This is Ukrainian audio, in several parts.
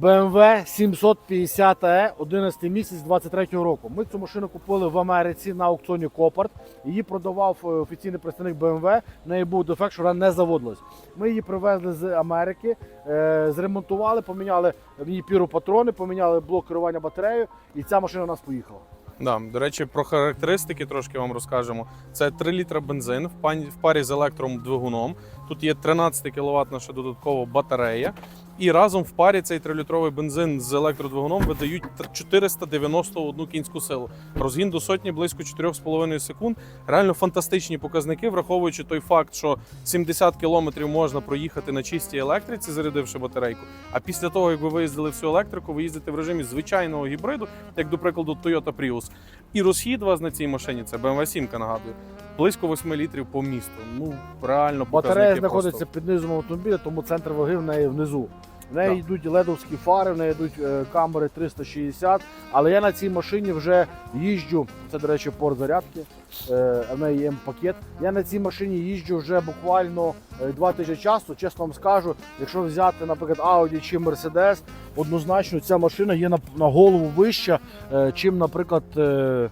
BMW 750E 11 місяць 23 року. Ми цю машину купили в Америці на аукціоні Копарт. Її продавав е, офіційний представник BMW. В неї був дефект, що вона не заводилась. Ми її привезли з Америки, е, зремонтували, поміняли в ній піропатрони, поміняли блок керування батареєю, і ця машина у нас поїхала. Да, до речі, про характеристики трошки вам розкажемо. Це 3 літра бензин в парі з електродвигуном. Тут є 13 кВт наша додаткова батарея. І разом в парі цей 3-літровий бензин з електродвигуном видають тр- 491 кінську силу. Розгін до сотні близько 4,5 секунд. Реально фантастичні показники, враховуючи той факт, що 70 кілометрів можна проїхати на чистій електриці, зарядивши батарейку. А після того, як ви виїздили всю електрику, ви їздите в режимі звичайного гібриду, як до прикладу Toyota Prius. І розхід вас на цій машині це BMW 7, нагадую, близько 8 літрів по місту. Ну реально Батарея знаходиться просто. під низом автомобіля, тому центр ваги в неї внизу. В неї йдуть ледовські фари, в неї йдуть е, камери 360. Але я на цій машині вже їжджу. Це, до речі, порт зарядки. е, В неї є М-пакет. Я на цій машині їжджу вже буквально е, два тижні часу. Чесно вам скажу, якщо взяти, наприклад, Audi чи Mercedes, однозначно ця машина є на, на голову вища, е, чим, наприклад, е,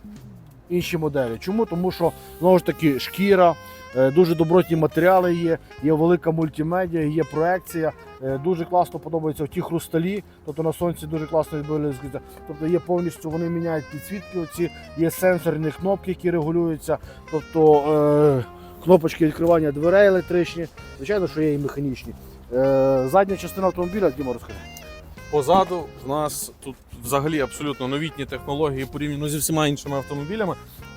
інші моделі. Чому? Тому що знову ж таки шкіра. Е, Дуже добротні матеріали є, є велика мультимедіа, є проекція. Е, Дуже класно подобаються ті хрусталі, тобто на сонці дуже класно відбувається. Тобто є повністю, вони міняють підсвітки, оці, є сенсорні кнопки, які регулюються. Тобто е, кнопочки відкривання дверей електричні. Звичайно, що є і механічні. Е, задня частина автомобіля, Діма, розкажи. Позаду в нас тут взагалі абсолютно новітні технології порівняно зі всіма іншими автомобілями.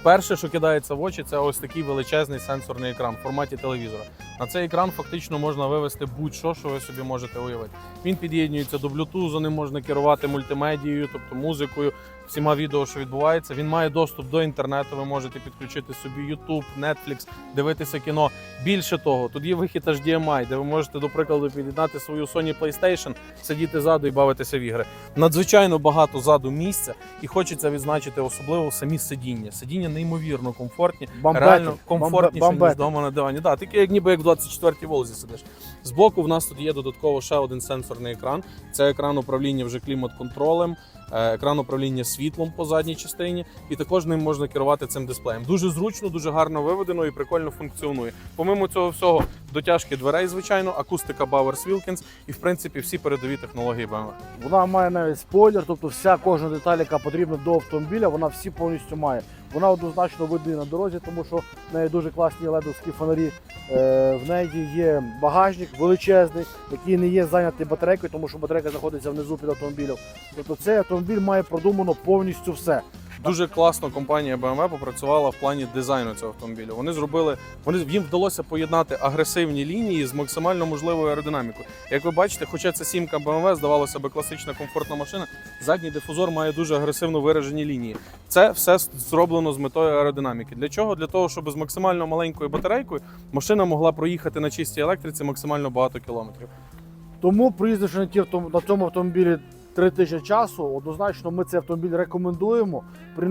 Перше, що кидається в очі, це ось такий величезний сенсорний екран в форматі телевізора. На цей екран фактично можна вивести будь-що, що ви собі можете уявити. Він під'єднується до Bluetooth, ним можна керувати мультимедією, тобто музикою, всіма відео, що відбувається. Він має доступ до інтернету. Ви можете підключити собі YouTube, Netflix, дивитися кіно. Більше того, тут є вихід HDMI, де ви можете, до прикладу, під'єднати свою Sony PlayStation, сидіти ззаду і бавитися в ігри. Надзвичайно багато ззаду місця, і хочеться відзначити особливо самі сидіння. Сидіння неймовірно комфортні, Бамбетер. реально комфортніше Бамбе- ніж вдома на дивані. Да, ти як ніби як в 24-й волзі сидиш. Збоку в нас тут є додатково ще один сенсорний екран. Це екран управління вже клімат-контролем, екран управління світлом по задній частині, і також ним можна керувати цим дисплеєм. Дуже зручно, дуже гарно виведено і прикольно функціонує. Помимо цього всього, дотяжки дверей, звичайно, акустика Bowers Wilkins і в принципі всі передові технології BMW. Вона має навіть спойлер, тобто вся кожна деталь, яка потрібна до автомобіля, вона всі повністю має. Вона однозначно видає на дорозі, тому що в неї дуже класні ледовські фонарі. Е, в неї є багажник величезний, який не є зайнятий батарейкою, тому що батарейка знаходиться внизу під автомобілем. Тобто цей автомобіль має продумано повністю все. Дуже класно компанія BMW попрацювала в плані дизайну цього автомобіля. Вони зробили, вони їм вдалося поєднати агресивні лінії з максимально можливою аеродинамікою. Як ви бачите, хоча це сімка BMW, здавалося би класична комфортна машина, задній дифузор має дуже агресивно виражені лінії. Це все зроблено з метою аеродинаміки. Для чого? Для того, щоб з максимально маленькою батарейкою машина могла проїхати на чистій електриці максимально багато кілометрів. Тому, приїздивши на, ті автом- на цьому автомобілі три тижні часу, однозначно ми цей автомобіль рекомендуємо. При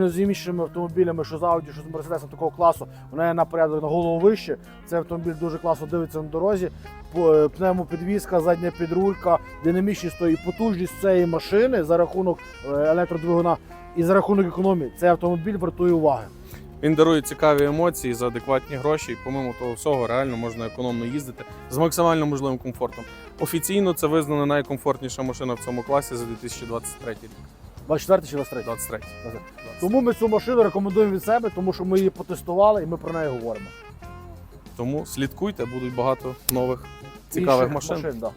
автомобілями, що з Audi, що з Mercedes такого класу, вона є на порядок на голову вище. Цей автомобіль дуже класно дивиться на дорозі. Е, Пневмопідвізка, задня підрулька, динамічність і потужність цієї машини за рахунок е, електродвигуна і за рахунок економії. Цей автомобіль вартує уваги. Він дарує цікаві емоції за адекватні гроші, і помимо того всього, реально можна економно їздити з максимально можливим комфортом. Офіційно це визнана найкомфортніша машина в цьому класі за 2023 рік. 24 чи 23? 23. Тому ми цю машину рекомендуємо від себе, тому що ми її потестували і ми про неї говоримо. Тому слідкуйте, будуть багато нових цікавих Інших машин. да.